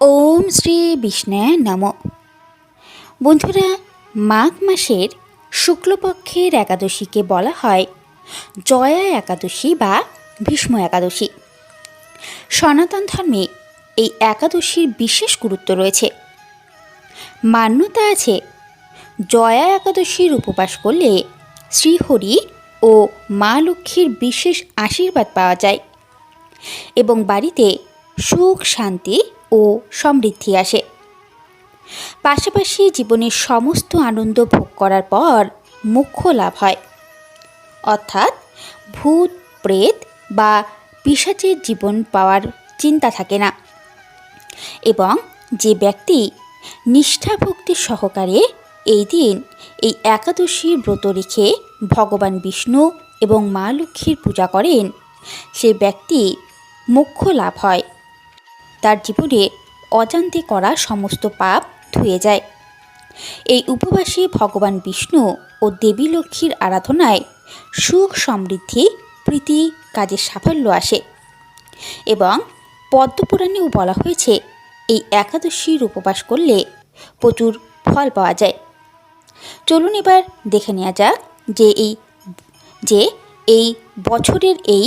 ওম শ্রী বিষ্ণায় নম। বন্ধুরা, মাঘ মাসের শুক্লপক্ষের একাদশীকে বলা হয় জয়া একাদশী বা ভীষ্ম একাদশী। সনাতন ধর্মে এই একাদশীর বিশেষ গুরুত্ব রয়েছে। মান্যতা আছে জয়া একাদশীর উপবাস করলে শ্রীহরি ও মা লক্ষ্মীর বিশেষ আশীর্বাদ পাওয়া যায় এবং বাড়িতে সুখ শান্তি ও সমৃদ্ধি আসে। পাশাপাশি জীবনের সমস্ত আনন্দ ভোগ করার পর মুখ্য লাভ হয়। অর্থাৎ ভূত, প্রেত বা পিসাচের জীবন পাওয়ার চিন্তা থাকে না। এবং যে ব্যক্তি নিষ্ঠা ভক্তি সহকারে এই দিন এই একাদশীর ব্রত রেখে ভগবান বিষ্ণু এবং মা লক্ষ্মীর পূজা করেন, সে ব্যক্তি মোক্ষ লাভ হয়। তার জীবনে অজান্তে করা সমস্ত পাপ ধুয়ে যায়। এই উপবাসে ভগবান বিষ্ণু ও দেবী লক্ষ্মীর আরাধনায় সুখ সমৃদ্ধি, প্রীতি কাজের সাফল্য আসে এবং পদ্মপুরাণেও বলা হয়েছে, এই একাদশীর উপবাস করলে প্রচুর ফল পাওয়া যায়। চলুন এবার দেখে নেওয়া যাক যে এই যে এই বছরের এই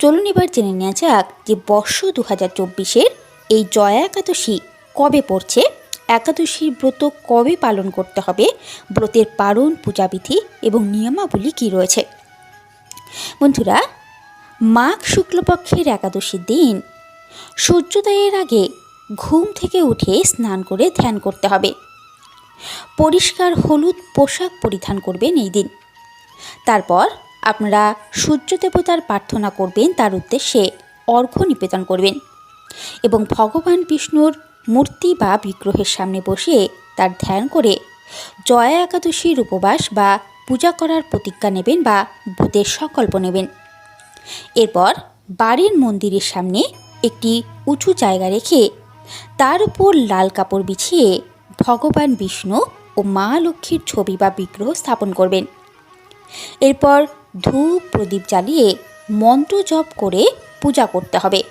চলুন এবার জেনে নেওয়া যাক যে বর্ষ দু হাজার চব্বিশের এই জয়া একাদশী কবে পড়ছে, একাদশীর ব্রত কবে পালন করতে হবে, ব্রতের পালন, পূজাবিধি এবং নিয়মাবলী কী রয়েছে? বন্ধুরা, মাঘ শুক্লপক্ষের একাদশীর দিন, সূর্যোদয়ের আগে ঘুম থেকে উঠে স্নান করে ধ্যান করতে হবে। পরিষ্কার হলুদ পোশাক পরিধান করবেন এই দিন। তারপর আপনারা সূর্য দেবতার প্রার্থনা করবেন, তার উদ্দেশ্যে অর্ঘ্য নিবেদন করবেন। এবং ভগবান বিষ্ণুর মূর্তি বা বিগ্রহের সামনে বসে তার ধ্যান করে জয়া একাদশীর উপবাস বা পূজা করার প্রতিজ্ঞা নেবেন বা ভূতের সংকল্প নেবেন। এরপর বাড়ির মন্দিরের সামনে একটি উঁচু জায়গা রেখে তার উপর লাল কাপড় বিছিয়ে ভগবান বিষ্ণু ও মা লক্ষ্মীর ছবি বা বিগ্রহ স্থাপন করবেন। এরপর ধূপ প্রদীপ জ্বালিয়ে মন্ত্র জপ করে পূজা করতে হবে।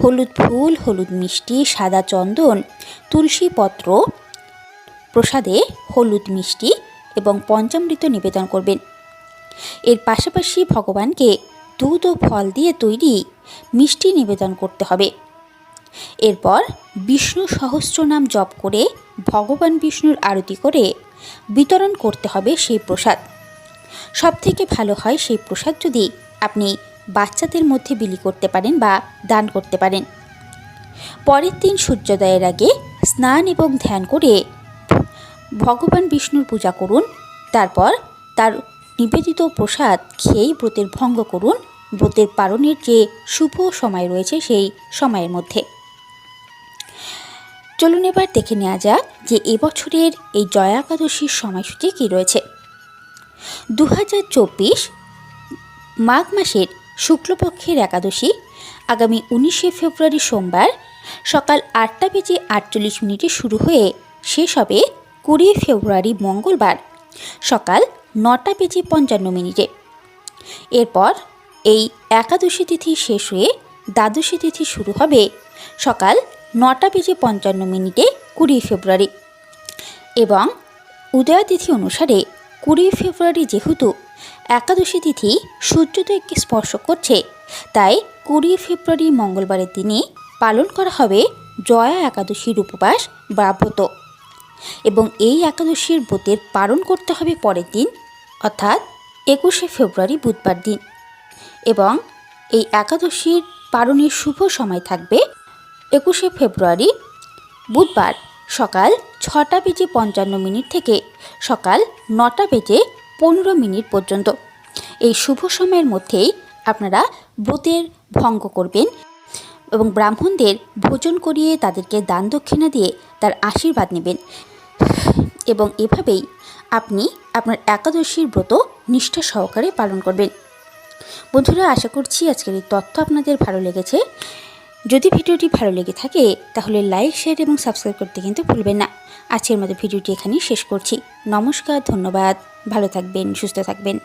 হলুদ ফুল, হলুদ মিষ্টি, সাদা চন্দন, তুলসী পত্র প্রসাদে হলুদ মিষ্টি এবং পঞ্চামৃত নিবেদন করবেন। এর পাশাপাশি ভগবানকে দুধ ও ফল দিয়ে তৈরি মিষ্টি নিবেদন করতে হবে। এরপর বিষ্ণু সহস্র নাম জপ করে ভগবান বিষ্ণুর আরতি করে বিতরণ করতে হবে সেই প্রসাদ। সব থেকে ভালো হয় সেই প্রসাদ যদি আপনি বাচ্চাদের মধ্যে বিলি করতে পারেন বা দান করতে পারেন। পরের দিন সূর্যোদয়ের আগে স্নান এবং ধ্যান করে ভগবান বিষ্ণুর পূজা করুন, তারপর তার নিবেদিত প্রসাদ খেয়েই ব্রতের ভঙ্গ করুন। ব্রতের পালনের যে শুভ সময় রয়েছে সেই সময়ের মধ্যে। চলুন এবার দেখে নেওয়া যাক যে এবছরের এই জয়া একাদশীর সময়সূচি কী রয়েছে। দু হাজার চব্বিশ মাঘ মাসের শুক্লপক্ষের একাদশী আগামী উনিশে ফেব্রুয়ারি সোমবার সকাল আটটা বেজে আটচল্লিশ মিনিটে শুরু হয়ে শেষ হবে কুড়ি ফেব্রুয়ারি মঙ্গলবার সকাল নটা বেজে পঞ্চান্ন মিনিটে। এরপর এই একাদশী তিথি শেষ হয়ে দ্বাদশী তিথি শুরু হবে সকাল নটা বেজে পঞ্চান্ন মিনিটে কুড়ি ফেব্রুয়ারি। এবং উদয়া তিথি অনুসারে কুড়ি ফেব্রুয়ারি যেহেতু একাদশী তিথি সূর্যোদয়কে স্পর্শ করছে। তাই কুড়ি ফেব্রুয়ারি মঙ্গলবারের দিনে পালন করা হবে জয়া একাদশীর উপবাস বা ব্রত। এবং এই একাদশীর ব্রতের পালন করতে হবে পরের দিন, অর্থাৎ একুশে ফেব্রুয়ারি বুধবার দিন। এবং এই একাদশীর পালনের শুভ সময় থাকবে একুশে ফেব্রুয়ারি বুধবার। সকাল ছটা বেজে পঞ্চান্ন মিনিট থেকে সকাল নটা বেজে পনেরো মিনিট পর্যন্ত। এই শুভ সময়ের মধ্যেই আপনারা ব্রতের ভঙ্গ করবেন এবং ব্রাহ্মণদের ভোজন করিয়ে তাদেরকে দান দক্ষিণা দিয়ে তার আশীর্বাদ নেবেন। এবং এভাবেই আপনি আপনার একাদশীর ব্রত নিষ্ঠা সহকারে পালন করবেন। বন্ধুরা, আশা করছি আজকের এই তথ্য আপনাদের ভালো লেগেছে। যদি ভিডিওটি ভালো লেগে থাকে, তাহলে লাইক, শেয়ার এবং সাবস্ক্রাইব করতে কিন্তু ভুলবেন না। আজকের মতো ভিডিওটি এখানেই শেষ করছি। নমস্কার, ধন্যবাদ। ভালো থাকবেন, সুস্থ থাকবেন।